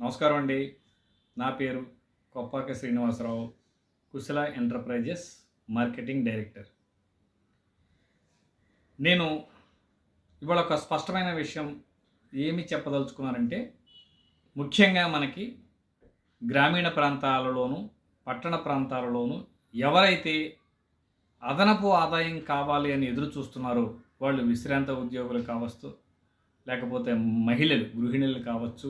నమస్కారం అండి. నా పేరు కొప్పాక శ్రీనివాసరావు కుశల ఎంటర్ప్రైజెస్ మార్కెటింగ్ డైరెక్టర్. నేను ఇవాళ ఒక స్పష్టమైన విషయం ఏమి చెప్పదలుచుకున్నానంటే ముఖ్యంగా మనకి గ్రామీణ ప్రాంతాలలోను పట్టణ ప్రాంతాలలోను ఎవరైతే అదనపు ఆదాయం కావాలి అని ఎదురు చూస్తున్నారో వాళ్ళు విశ్రాంత ఉద్యోగులు కావచ్చు లేకపోతే మహిళలు గృహిణులు కావచ్చు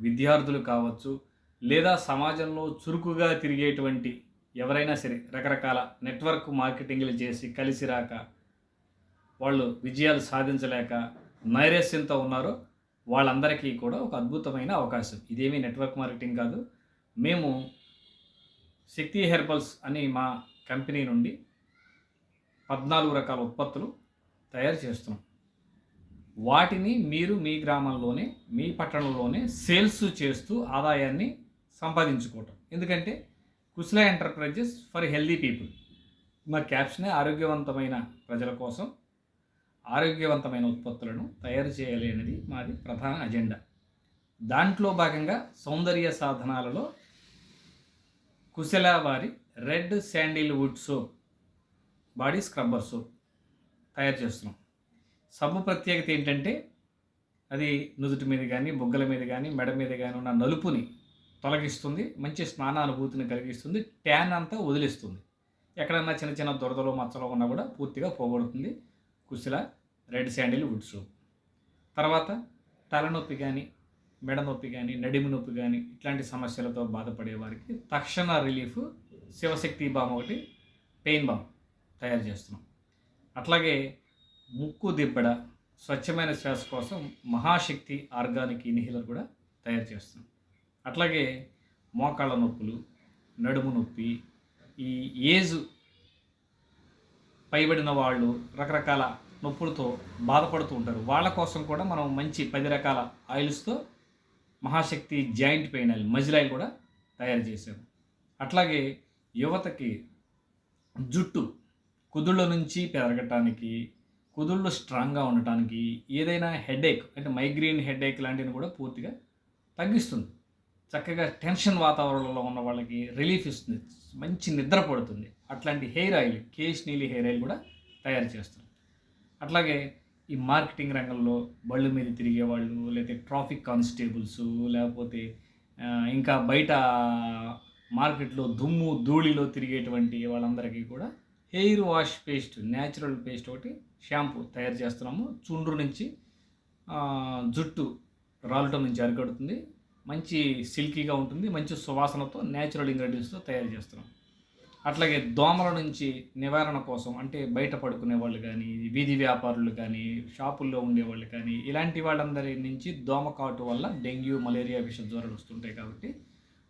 విద్యార్థులు కావచ్చు లేదా సమాజంలో చురుకుగా తిరిగేటువంటి ఎవరైనా సరే రకరకాల నెట్వర్క్ మార్కెటింగ్లు చేసి కలిసి రాక వాళ్ళు విజయాలు సాధించలేక నైరాశ్యంతో ఉన్నారో వాళ్ళందరికీ కూడా ఒక అద్భుతమైన అవకాశం. ఇదేమీ నెట్వర్క్ మార్కెటింగ్ కాదు. మేము శక్తి హెర్బల్స్ అని మా కంపెనీ నుండి పద్నాలుగు రకాల ఉత్పత్తులు తయారు చేస్తున్నాం. వాటిని మీరు మీ గ్రామంలోనే మీ పట్టణంలోనే సేల్స్ చేస్తూ ఆదాయాన్ని సంపాదించుకోవటం. ఎందుకంటే కుశల ఎంటర్ప్రైజెస్ ఫర్ హెల్దీ పీపుల్. మా క్యాప్షనే ఆరోగ్యవంతమైన ప్రజల కోసం ఆరోగ్యవంతమైన ఉత్పత్తులను తయారు చేయాలి అనేది మాది ప్రధాన అజెండా. దాంట్లో భాగంగా సౌందర్య సాధనాలలో కుశల వారి red sandalwood soap body scrubber soap తయారు చేస్తున్నాం. సబ్బు ప్రత్యేకత ఏంటంటే అది నుదుటి మీద కానీ బొగ్గల మీద కానీ మెడ మీద కానీ ఉన్న నలుపుని తొలగిస్తుంది. మంచి స్నానానుభూతిని కలిగిస్తుంది. ట్యాన్ అంతా వదిలిస్తుంది. ఎక్కడన్నా చిన్న చిన్న దొరదలు మచ్చలు ఉన్నా కూడా పూర్తిగా పోగొడుతుంది. Kushala red sandalwood soap. తర్వాత తలనొప్పి కానీ మెడ నొప్పి కానీ నడిమి నొప్పి కానీ ఇట్లాంటి సమస్యలతో బాధపడే వారికి తక్షణ రిలీఫ్ శివశక్తి బామ్ ఒకటి పెయిన్ బామ్ తయారు చేస్తున్నాం. అట్లాగే ముక్కు దిబ్బడ స్వచ్ఛమైన శ్వాస కోసం మహాశక్తి ఆర్గానిక్ ఇన్హీలర్ కూడా తయారు చేస్తాం అట్లాగే మోకాళ్ళ నొప్పులు నడుము నొప్పి ఈ ఏజ్ పైబడిన వాళ్ళు రకరకాల నొప్పులతో బాధపడుతూ ఉంటారు. వాళ్ళ కోసం కూడా మనం మంచి పది రకాల ఆయిల్స్తో Mahashakti joint pain oil muscle oil కూడా తయారు చేసాము అట్లాగే యువతకి జుట్టు కుదుళ్ళ నుంచి పెరగటానికి కుదుళ్ళు స్ట్రాంగ్గా ఉండటానికి ఏదైనా హెడేక్ అంటే మైగ్రేన్ హెడేక్ లాంటివి కూడా పూర్తిగా తగ్గిస్తుంది. చక్కగా టెన్షన్ వాతావరణంలో ఉన్న వాళ్ళకి రిలీఫ్ ఇస్తుంది. మంచి నిద్ర పడుతుంది. అట్లాంటి hair oil Kesh Neeli hair oil కూడా తయారు చేస్తారు అట్లాగే ఈ మార్కెటింగ్ రంగంలో బళ్ళు మీద తిరిగే వాళ్ళు లేకపోతే ట్రాఫిక్ కానిస్టేబుల్స్ లేకపోతే ఇంకా బయట మార్కెట్లో దుమ్ము ధూళిలో తిరిగేటువంటి వాళ్ళందరికీ కూడా hair wash paste natural paste ఒకటి షాంపూ తయారు చేస్తున్నాము. చుండ్రు నుంచి జుట్టు రాలటం నుంచి అరికడుతుంది. మంచి సిల్కీగా ఉంటుంది. మంచి సువాసనతో న్యాచురల్ ఇంగ్రీడియంట్స్తో తయారు చేస్తున్నాం. అట్లాగే దోమల నుంచి నివారణ కోసం అంటే బయట పడుకునే వాళ్ళు కానీ వీధి వ్యాపారులు కానీ షాపుల్లో ఉండేవాళ్ళు కానీ ఇలాంటి వాళ్ళందరి నుంచి దోమ కాటు వల్ల డెంగ్యూ మలేరియా విష జ్వరాలు వస్తుంటాయి కాబట్టి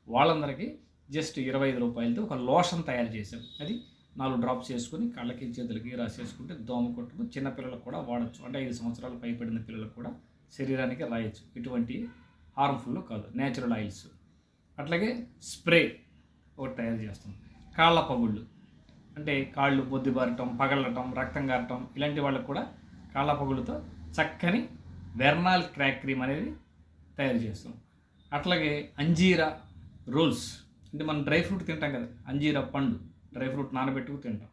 వాళ్ళందరికీ జస్ట్ ఇరవై ఐదు రూపాయలతో ఒక లోషన్ తయారు చేసాం అది నాలుగు డ్రాప్స్ చేసుకుని కళ్ళకి చేతులకి రాసేసుకుంటే దోమ కొట్టదు చిన్నపిల్లలకు కూడా వాడచ్చు. అంటే ఐదు సంవత్సరాలు పైపడిన పిల్లలకు కూడా శరీరానికి రాయొచ్చు. ఇటువంటి హార్మ్ఫుల్ కాదు. Natural oils. అట్లాగే స్ప్రే ఒకటి తయారు చేస్తాం. కాళ్ళ పగుళ్ళు. అంటే కాళ్ళు బొద్దిబారటం పగలటం రక్తం గారటం ఇలాంటి వాళ్ళకు కూడా కాళ్ళ పగుళ్ళతో చక్కని వెర్నాల్ క్రాక్ క్రీమ్ అనేది తయారు చేస్తాం. అట్లాగే అంజీరా రోల్స్. అంటే మనం డ్రై ఫ్రూట్ తింటాం కదా అంజీరా పండు. డ్రై ఫ్రూట్ నానబెట్టుకు తింటాం.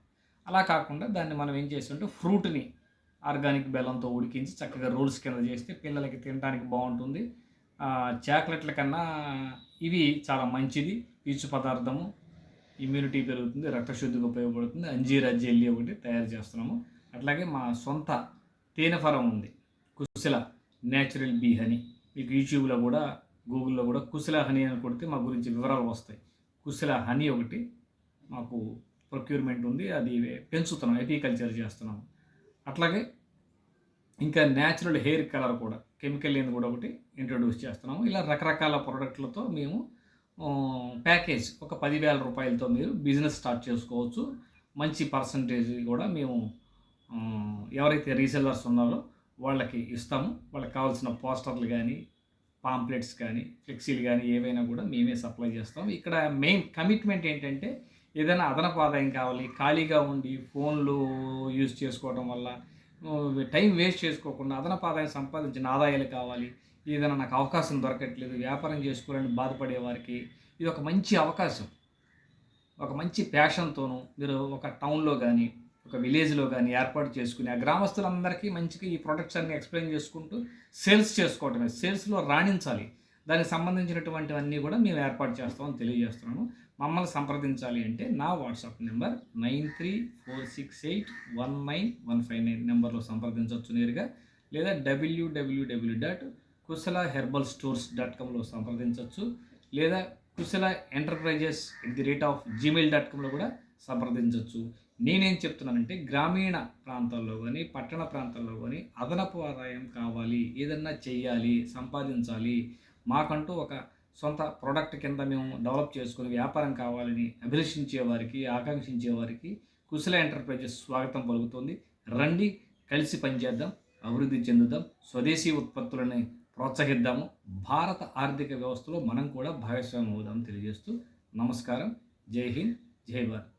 అలా కాకుండా దాన్ని మనం ఏం చేస్తుంటే ఫ్రూట్ని ఆర్గానిక్ బెల్లంతో ఉడికించి చక్కగా రోల్స్ కింద చేస్తే పిల్లలకి తినడానికి బాగుంటుంది. చాక్లెట్ల కన్నా ఇవి చాలా మంచిది. పీచు పదార్థము ఇమ్యూనిటీ పెరుగుతుంది రక్తశుద్ధికి ఉపయోగపడుతుంది. అంజీరా జెల్లీ ఒకటి తయారు చేస్తున్నాము. అట్లాగే మా సొంత తేనె ఫరం ఉంది. కుశల న్యాచురల్ బీ హనీ. మీకు యూట్యూబ్లో కూడా గూగుల్లో కూడా కుశల హనీ అని కొడితే మా గురించి వివరాలు వస్తాయి. కుశల హనీ ఒకటి మాకు ప్రొక్యూర్మెంట్ ఉంది అది పెంచుతున్నాం ఎపీకల్చర్ చేస్తున్నాం. అట్లాగే ఇంకా న్యాచురల్ హెయిర్ కలర్ కూడా కెమికల్ లేని కూడా ఒకటి ఇంట్రొడ్యూస్ చేస్తున్నాము. ఇలా రకరకాల ప్రోడక్ట్లతో మేము ప్యాకేజ్ ఒక పదివేల రూపాయలతో మీరు బిజినెస్ స్టార్ట్ చేసుకోవచ్చు. మంచి పర్సంటేజ్ కూడా మేము ఎవరైతే రీసెల్లర్స్ ఉన్నారో వాళ్ళకి ఇస్తాము. వాళ్ళకి కావాల్సిన పోస్టర్లు కానీ పాంప్లెట్స్ కానీ ఫ్లెక్సీలు కానీ ఏవైనా కూడా మేమే సప్లై చేస్తాం. ఇక్కడ మెయిన్ కమిట్మెంట్ ఏంటంటే ఏదైనా అదనపు ఆదాయం కావాలి ఖాళీగా ఉండి ఫోన్లు యూజ్ చేసుకోవడం వల్ల టైం వేస్ట్ చేసుకోకుండా అదనపు ఆదాయం సంపాదించిన ఆదాయాలు కావాలి. ఏదైనా నాకు అవకాశం దొరకట్లేదు వ్యాపారం చేసుకోవాలని బాధపడే వారికి ఇది ఒక మంచి అవకాశం. ఒక మంచి ప్యాషన్తోనూ మీరు ఒక టౌన్లో కానీ ఒక విలేజ్లో కానీ ఏర్పాటు చేసుకుని ఆ గ్రామస్తులందరికీ మంచిగా ఈ ప్రొడక్ట్స్ అన్ని ఎక్స్ప్లెయిన్ చేసుకుంటూ సేల్స్ చేసుకోవటమే. సేల్స్లో రాణించాలి. దానికి సంబంధించినటువంటివన్నీ కూడా మేము ఏర్పాటు చేస్తామని తెలియజేస్తున్నాను. మమ్మల్ని సంప్రదించాలి అంటే నా WhatsApp number nine three four six eight one nine one five nine నెంబర్లో సంప్రదించవచ్చు నేరుగా లేదా W W W dot Kushala herbal stores dot కామ్లో సంప్రదించవచ్చు లేదా Kushala enterprises at the rate of Gmail dot కామ్లో కూడా సంప్రదించవచ్చు. నేనేం చెప్తున్నానంటే గ్రామీణ ప్రాంతాల్లో కానీ పట్టణ ప్రాంతాల్లో కానీ అదనపు ఆదాయం కావాలి ఏదన్నా చెయ్యాలి సంపాదించాలి మాకంటూ ఒక సొంత ప్రోడక్ట్ కింద మేము డెవలప్ చేసుకుని వ్యాపారం కావాలని అభిలషించే వారికి ఆకాంక్షించే వారికి కుశల ఎంటర్ప్రైజెస్ స్వాగతం పలుకుతుంది. రండి కలిసి పనిచేద్దాం అభివృద్ధి చెందుదాం స్వదేశీ ఉత్పత్తులని ప్రోత్సహిద్దాము. భారత ఆర్థిక వ్యవస్థలో మనం కూడా భాగస్వామ్యం అవుదాం తెలియజేస్తూ నమస్కారం. జై హింద్ జై భారత్.